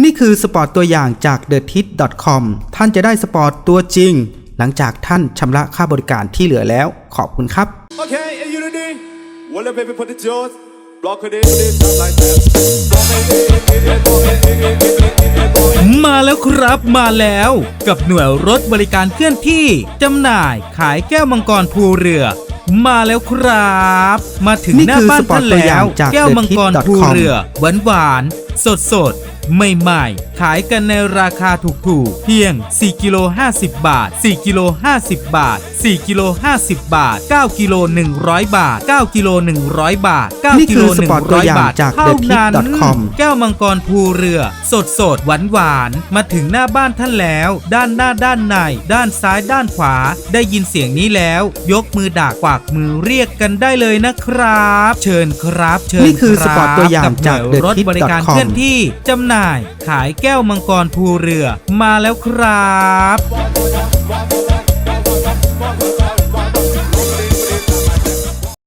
นี่คือสปอร์ตตัวอย่างจาก t h e t i t c o m ท่านจะได้สปอร์ตตัวจริง หลังจากท่านชำระค่าบริการที่เหลือแล้ว ขอบคุณครับ Okay, and you ready? Well, let baby put the jaws. Block it in, it just like that. Block it in, it in, block it in, it in, it in, block it. มาแล้วครับมาแล้วกับหน่วยรถบริการเคลื่อนที่จำหน่ายขายแก้วมังกรภูเรือ มาแล้วครับ มาถึงนี่หน้าคือบ้านสปอร์ท่าตนตัวอแล้ย่างวจากแก้วมังกร TheTip.com ภูเรือหวานหวานสดสดๆ ใหม่ๆ ขายกันในราคาถูกๆ เพียง 4กิโล50 บาท 4กิโล50 บาท 4กิโล50 บาท 9กิโล100 บาท 9กิโล100 บาทนี่9กิคืโลอสปอร์ตตัวอย่าง100 บาทจากเท่านั้น TheTip.com แก้วมังกรภูเรือ สดสดหวานหวานๆมาถึงหน้าบ้านท่านแล้ว ด้านหน้าด้านใน ด้านซ้ายด้านขวา ได้ยินเสียงนี้แล้ว ยกมือด่ากวากมือเรียกกันได้เลยนะครับ เชิญครับ เชิญนี่คือรับสปอร์ตตัวอย่างบจากหน่วยรถ TheTip.com บริการเคลื่อนที่จำำหน่าย ขายแก้วมังกรภูเรือมาแล้วครับ